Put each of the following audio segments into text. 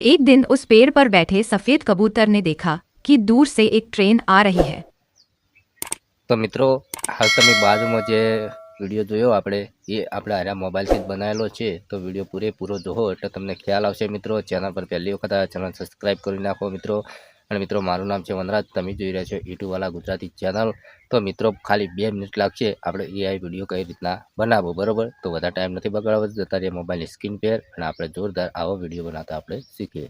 एक दिन उस पेड़ पर बैठे सफेद कबूतर ने देखा कि दूर से एक ट्रेन आ रही है તો મિત્રો હાલ તમે બાજુમાં જે વિડીયો જોયો આપણે એ આપણે આર્યા મોબાઈલથી જ બનાવેલો છે તો વિડીયો પૂરેપૂરો જોવો એટલે તમને ખ્યાલ આવશે મિત્રો ચેનલ પર પહેલી વખત આ ચેનલ સબસ્ક્રાઈબ કરી નાખો મિત્રો અને મિત્રો, મારું નામ છે વનરાજ. તમે જોઈ રહ્યા છો યુટ્યુબવાલા ગુજરાતી ચેનલ તો મિત્રો, ખાલી બે મિનિટ લાગશે. આપણે એઆઈ વીડિયો કઈ રીતના બનાવવો, બરાબર? તો વધારે ટાઈમ નથી બગાડવો જતા રહીએ મોબાઈલની સ્ક્રીન પર અને આપણે જોરદાર આવો વીડિયો બનાવતા આપણે શીખીએ.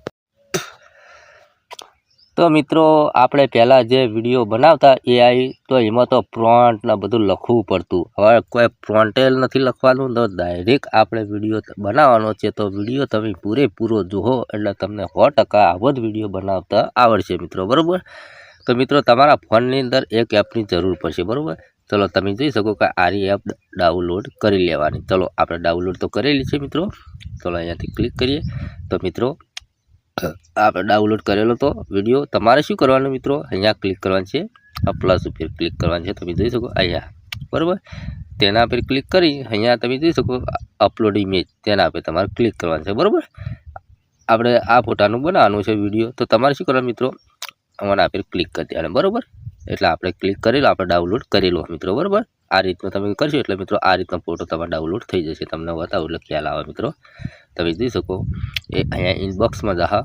તો મિત્રો, આપણે પહેલાં જે વીડિયો બનાવતા એઆઈ તો એમાં તો પ્રોન્ટ ને બધું લખવું પડતું. હવે કોઈ ફ્રોન્ટેલ નથી લખવાનું, તો ડાયરેક્ટ આપણે વીડિયો બનાવવાનો છે. તો વીડિયો તમે પૂરેપૂરો જુઓ એટલે તમને સો ટકા આવો જ વીડિયો બનાવતા આવડશે મિત્રો, બરાબર? તો મિત્રો, તમારા ફોનની અંદર એક એપની જરૂર પડશે, બરાબર? ચલો, તમે જોઈ શકો કે આરી એપ ડાઉનલોડ કરી લેવાની. ચલો, આપણે ડાઉનલોડ તો કરેલી છે મિત્રો. ચલો, અહીંયાથી ક્લિક કરીએ. તો મિત્રો આપણે ડાઉનલોડ કરેલો તો વીડિયો તમારે શું કરવાનું મિત્રો? અહીંયા ક્લિક કરવાનું છે. આ પ્લસ ઉપર ક્લિક કરવાનું છે. તમે જોઈ શકો અહીંયા. બરાબર? તેના પર ક્લિક કરી અહીંયા તમે જોઈ શકો અપલોડ ઇમેજ તેના પર તમારે ક્લિક કરવાનું છે. બરાબર? આપણે આ ફોટાનું બનાવવાનું છે વીડિયો તો તમારે શું કરવાનું મિત્રો? આના પર ક્લિક કરી દેવાનું, બરાબર? એટલે આપણે ક્લિક કરેલો, આપણે ડાઉનલોડ કરેલો મિત્રો, બરાબર? આ રીતનો તમે કરશો એટલે મિત્રો આ રીતનો ફોટો તમારે ડાઉનલોડ થઈ જશે, તમને બતાવું, એટલે ખ્યાલ આવે મિત્રો. તમે જોઈ શકો, એ અહીંયા ઇનબોક્સમાં જહા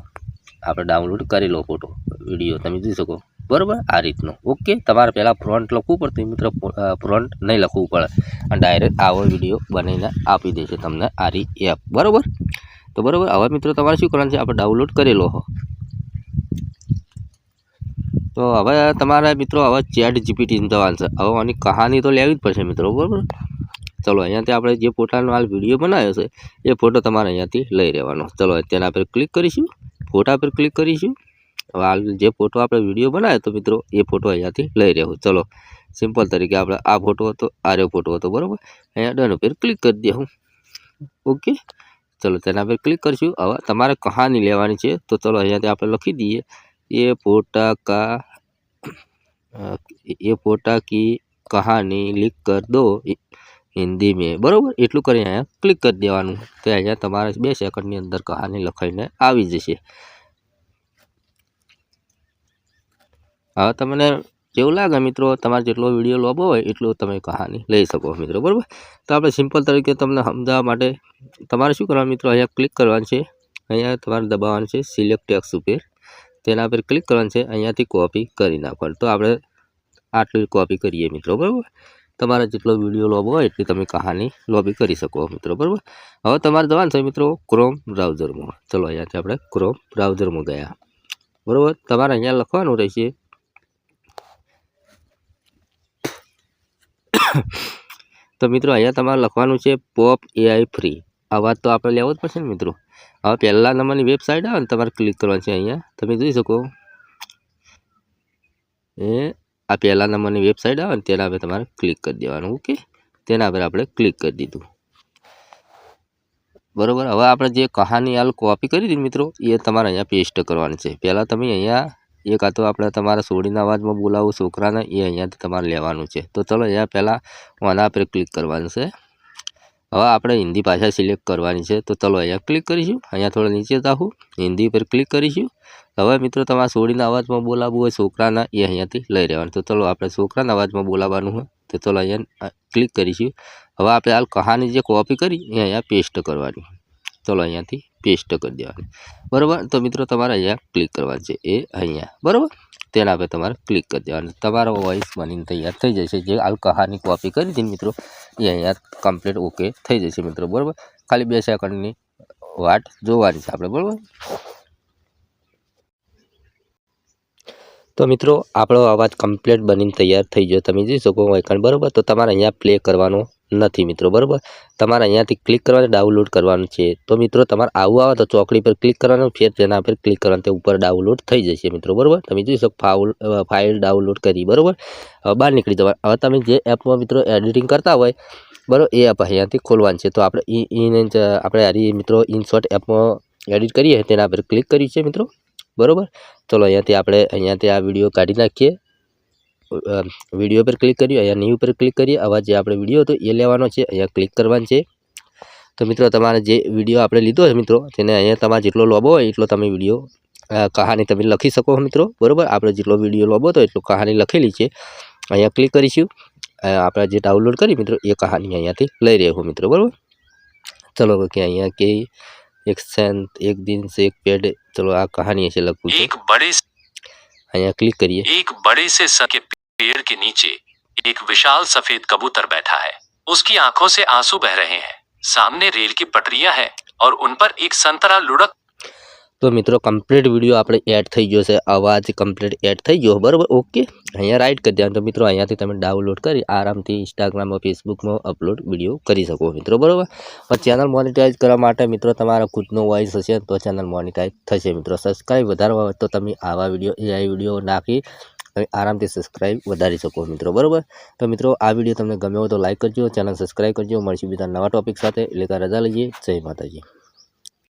આપણે ડાઉનલોડ કરેલો ફોટો વીડિયો તમે જોઈ શકો, બરાબર? આ રીતનો, ઓકે? તમારે પહેલાં ફ્રન્ટ લખવું પડતું મિત્રો ફ્રન્ટ નહીં લખવું પડે, અને ડાયરેક્ટ આવો વીડિયો બનાવીને આપી દેશે તમને આરી એપ, બરાબર? તો બરાબર, હવે મિત્રો તમારે શું કરવાનું છે, આપણે ડાઉનલોડ કરેલો હો તો હવે તમારે મિત્રો હવે ચેટ જીપીટી તો છે હવે આની કહાની તો લેવી જ પડશે મિત્રો, બરાબર? ચલો, અહીંયાથી આપણે જે ફોટાનો હાલ વીડિયો બનાવ્યો છે, એ ફોટો તમારે અહીંયાથી લઈ રહેવાનો ચલો તેના પર ક્લિક કરીશું. ફોટા પર ક્લિક કરીશું. હવે હાલ જે ફોટો આપણે વીડિયો બનાવ્યો તો મિત્રો, એ ફોટો અહીંયાથી લઈ રહ્યો ચલો સિમ્પલ તરીકે આપણે આ ફોટો હતો આ રહ્યો ફોટો હતો, બરાબર? અહીંયા ડન ઉપર ક્લિક કરી દઉં ઓકે? ચલો, તેના પર ક્લિક કરીશું. હવે તમારે કહાની લેવાની છે, તો ચલો અહીંયાથી આપણે લખી દઈએ. ये फोटा का अ, ये फोटा की कहानी लिख कर दो हि- હિન્દી મેં બરાબર એટલું કરી અહીંયા ક્લિક કરી દેવાનું તો અહીંયા તમારે બે સેકન્ડની અંદર કહાની લખાઈને આવી જશે હવે તમને જેવું લાગે મિત્રો તમારે જેટલો વિડીયો લોબો હોય એટલું તમે કહાની લઈ શકો મિત્રો બરાબર તો આપણે સિમ્પલ તરીકે તમને સમજાવવા માટે તમારે શું કરવાનું મિત્રો અહીંયા ક્લિક કરવાનું છે અહીંયા તમારે દબાવવાનું છે સિલેક્ટ ટેક્સ ઉપર તેના પર ક્લિક કરવાનું છે. અહીંયાથી કોપી કરી નાખવાનું. તો આપણે આટલી કોપી કરીએ મિત્રો, બરાબર? તમારે જેટલો વીડિયો લોબો હોય એટલી તમે કહાની લોબી કરી શકો મિત્રો, બરાબર? હવે તમારે જવાનું છે મિત્રો ક્રોમ બ્રાઉઝરમાં. ચલો અહીંયાથી આપણે ક્રોમ બ્રાઉઝરમાં ગયા. બરાબર? તમારે અહીંયા લખવાનું રહેશે. તો મિત્રો અહીંયા તમારે લખવાનું છે પોપ એઆઈ ફ્રી આ વાત તો આપણે લેવો જ પડશે ને મિત્રો? હવે પહેલા નંબરની વેબસાઇટ આવે ને તમારે ક્લિક કરવાની છે અહીંયા. તમે જોઈ શકો. એ, આ પહેલા નંબરની વેબસાઇટ આવે ને તેના પર તમારે ક્લિક કરી દેવાનું, ઓકે? તેના પર આપણે ક્લિક કરી દીધું. બરોબર? હવે આપણે જે કહાની હાલ કોપી કરી હતી મિત્રો, એ તમારે અહીંયા પેસ્ટ કરવાની છે. પહેલાં તમે અહીંયા એક આ તો આપણે તમારા સોડીના અવાજમાં બોલાવો છોકરાને, એ અહીંયાથી તમારે લેવાનું છે. તો ચલો, અહીંયા પહેલાં આના પર ક્લિક કરવાનું છે. હવે આપણે હિન્દી ભાષા સિલેક્ટ કરવાની છે, તો ચલો અહીંયા ક્લિક કરીશું. અહીંયા થોડા નીચે જાઉં હિન્દી પર ક્લિક કરીશું. હવે મિત્રો, તમારે સોડીના અવાજમાં બોલાવવું હોય છોકરાના, એ અહીંયાથી લઈ રહેવાનું તો ચલો આપણે છોકરાના અવાજમાં બોલાવવાનું હોય, તો ચલો અહીંયા ક્લિક કરીશું. હવે આપણે હાલ કહાની જે કોપી કરી, એ અહીંયા પેસ્ટ કરવાની ચલો અહીંયાથી પેસ્ટ કરી દેવાની. બરાબર? તો મિત્રો, તમારે અહીંયા ક્લિક કરવાનું છે. એ અહીંયા. બરાબર? તેના પર તમારે ક્લિક કરી દેવાનું. તમારો વોઇસ બનીને તૈયાર થઈ જશે. જે હાલ કહાની કોપી કરી હતી મિત્રો એ અહીંયા કમ્પ્લીટ ઓકે થઈ જશે મિત્રો, બરાબર? ખાલી બે સેકન્ડની વાટ જોવાની છે આપણે, બરાબર? તો મિત્રો, આપણો અવાજ કમ્પ્લીટ બનીને તૈયાર થઈ ગયો, તમે જોઈ શકો આઇકન બરાબર? તો તમારે અહીંયા પ્લે કરવાનો નથી મિત્રો, બરાબર? તમારે અહીંયાથી ક્લિક કરવાનું ડાઉનલોડ કરવાનું છે. તો મિત્રો, તમારે આવું આવે તો ચોકડી પર ક્લિક કરવાનું, ફેર તેના પર ક્લિક કરવાનું, તે ઉપર ડાઉનલોડ થઈ જશે મિત્રો, બરાબર? તમે જોઈ શકો, ફાઉલ ફાઇલ ડાઉનલોડ કરી, બરાબર? બહાર નીકળી જવા હવે તમે જે એપમાં મિત્રો એડિટિંગ કરતા હોય, બરાબર, એ એપ અહીંયાથી ખોલવાનું છે. તો આપણે ઇન આપણે હારી મિત્રો ઇનશોર્ટ એપમાં એડિટ કરીએ, તેના પર ક્લિક કરી છે મિત્રો, બરાબર? ચલો, અહીંયાથી આપણે, અહીંયાથી આ વીડિયો કાઢી નાખીએ. વીડિયો પર ક્લિક કરીએ અહીંયા ન્યૂ પર ક્લિક કરીએ. આવા જે આપણે વીડિયો હતો એ લેવાનો છે અહીંયા ક્લિક કરવાનો છે. તો મિત્રો તમારે જે વીડિયો આપણે લીધો છે મિત્રો તેને અહીંયા તમારે જેટલો લોબો હોય એટલો તમે વીડિયો કહાની તમે લખી શકો મિત્રો બરાબર? આપણે જેટલો વીડિયો લોબો હતો એટલો કહાની લખેલી છે. અહીંયા ક્લિક કરીશું. આપણે જે ડાઉનલોડ કરી મિત્રો એ કહાની અહીંયાથી લઈ રહ્યો હું મિત્રો બરાબર? ચલો કે અહીંયા કે એક સેન્ત એક દિન સે એક પેડ ચલો આ કહાની છે લખવું છે. એક બડે અહીંયા ક્લિક કરીએ. એક બડે पेड़ के नीचे एक विशाल सफेद कबूतर बैठा है उसकी आंखों से आंसू बह रहे हैं सामने रेल की पटरियां हैं और उन पर एक संतरा लुढ़क તો મિત્રો કમ્પ્લીટ વિડીયો આપણે એડ થઈ ગયો છે અવાજ કમ્પ્લીટ એડ થઈ ગયો બરાબર ઓકે અહીંયા રાઈટ કરી દેવાનું તો મિત્રો અહીંયાથી તમે ડાઉનલોડ કરી આરામથી ઇન્સ્ટાગ્રામમાં ફેસબુકમાં અપલોડ વિડીયો કરી શકો મિત્રો બરાબર પણ ચેનલ મોનિટાઈઝ કરવા માટે મિત્રો તમારા ખુદનો વોઇસ હશે તો ચેનલ મોનિટાઈઝ થશે મિત્રો સબસ્ક્રાઈબ વધારવા હોય તો તમે આવા વિડીયો એઆઈ વિડીયો નાખી તમે આરામથી સબસ્ક્રાઈબ વધારી શકો મિત્રો, બરાબર? તો મિત્રો, આ વીડિયો તમને ગમ્યો હોય તો લાઇક કરજો ચેનલ સબસ્ક્રાઈબ કરજો. મળશું બીજા નવા ટોપિક સાથે. એટલે કે રજા લઈએ. જય માતાજી.